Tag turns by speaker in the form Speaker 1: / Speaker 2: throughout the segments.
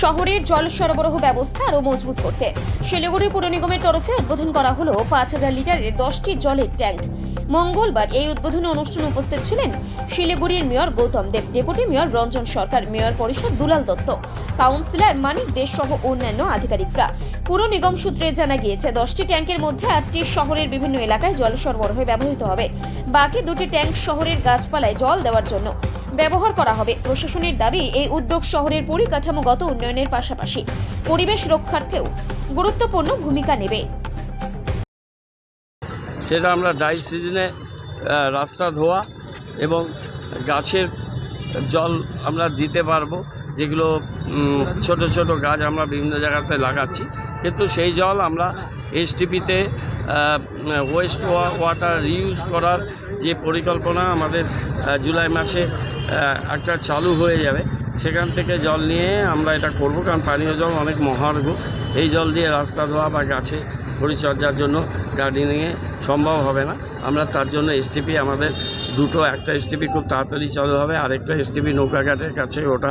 Speaker 1: শহরের জল সরবরাহ ব্যবস্থা আরও মজবুত করতে। শিলিগুড়ি পুর নিগমের তরফে উদ্বোধন করা হলো পাঁচ হাজার লিটারের দশটি জলের ট্যাঙ্ক। মঙ্গলবার এই উদ্বোধনী অনুষ্ঠানে উপস্থিত ছিলেন শিলিগুড়ির mayor Gautam Deb, deputy mayor Ranjan Sarkar, mayor পরিষদ দুলাল দত্ত, কাউন্সিলর মানিক দেশ সহ অন্যান্য আধিকারিকরা। পুর নিগম সূত্রে জানা গিয়েছে, দশটি ট্যাঙ্কের মধ্যে আটটি শহরের বিভিন্ন এলাকায় জল সরবরাহে ব্যবহৃত হবে। বাকি দুটি ট্যাঙ্ক শহরের গাছপালায় জল দেওয়ার জন্য। ব্যবহার করা হবে। প্রশাসনের দাবি, এই উদ্যোগ শহরের পরিকাঠামোগত উন্নয়নের পাশাপাশি পরিবেশ রক্ষার্থেও গুরুত্বপূর্ণ ভূমিকা নেবে।
Speaker 2: সেটা আমরা ড্রাই সিজনে রাস্তা ধোয়া এবং গাছের জল আমরা দিতে পারব, যেগুলো ছোট ছোট গাছ আমরা বিভিন্ন জায়গাতে লাগাচ্ছি। কিন্তু সেই জল আমরা এসটিপিতে ওয়েস্ট ওয়াটার রিউজ করার যে পরিকল্পনা আমাদের জুলাই মাসে একটা চালু হয়ে যাবে, সেখান থেকে জল নিয়ে আমরা এটা করব, কারণ পানীয় জল অনেক মহার্ঘ। এই জল দিয়ে রাস্তা ধোয়া বা গাছে পরিচর্যার জন্য গার্ডেনিংয়ে সম্ভব হবে না। আমরা তার জন্য এসটিপি আমাদের দুটো, একটা এসটিপি খুব তাড়াতাড়ি চালু হবে, আরেকটা এসটিপি নৌকাঘাটের কাছে, ওটা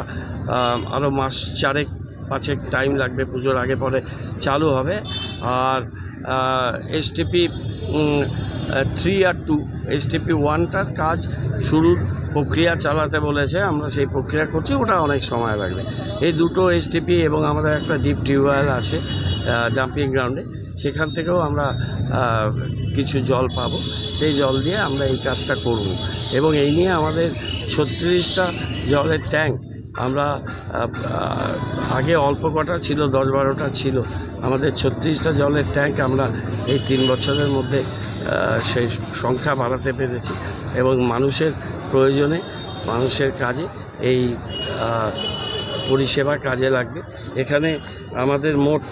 Speaker 2: আরও মাস চারেক, পাঁচেক টাইম লাগবে, পুজোর আগে পরে চালু হবে। আর এসটিপি থ্রি আর টু এসটিপি ওয়ানটার কাজ শুরুর প্রক্রিয়া চালাতে বলেছে, আমরা সেই প্রক্রিয়া করছি, ওটা অনেক সময় লাগবে। এই দুটো এসটিপি এবং আমাদের একটা ডিপ টিউবওয়েল আছে ডাম্পিং গ্রাউন্ডে সেখান থেকেও আমরা কিছু জল পাবো। সেই জল দিয়ে আমরা এই কাজটা করব। এবং এই নিয়ে আমাদের ছত্রিশটা জলের ট্যাঙ্ক আমরা আগে অল্প কটা ছিল, দশ বারোটা ছিল। আমাদের ছত্রিশটা জলের ট্যাঙ্ক আমরা এই তিন বছরের মধ্যে সেই সংখ্যা বাড়াতে পেরেছি এবং মানুষের প্রয়োজনে মানুষের কাজে এই পরিষেবা কাজে লাগবে। এখানে আমাদের মোট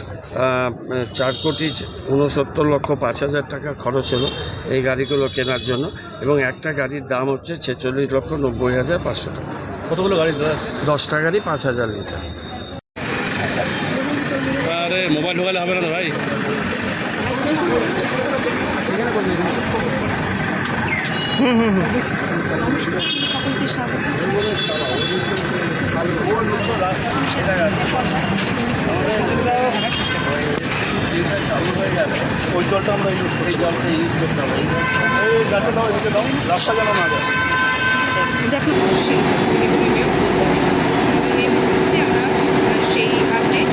Speaker 2: চার কোটি উনসত্তর লক্ষ পাঁচ হাজার টাকা খরচ হলো এই গাড়িগুলো কেনার জন্য এবং একটা গাড়ির দাম হচ্ছে ছেচল্লিশ লক্ষ নব্বই হাজার পাঁচশো টাকা।
Speaker 3: কতগুলো গাড়ি
Speaker 2: দশটা গাড়ি পাঁচ হাজার লিটার।
Speaker 3: আরে মোবাইল ঢোকালে হবে না ভাই? ওই জলটা আমরা ইউজ করি জলটা ইউজ করতে হবে এই গাছটা দাও এদিকে দাও রাস্তা যেন না যায়
Speaker 4: দেখুন সেই এই মুহূর্তে আমরা সেই আপডেট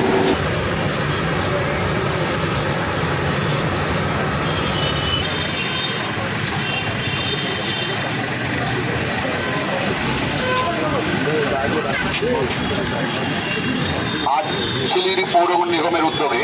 Speaker 5: আজ শিলিগুড়ি পৌর নিগমের উদ্যোগে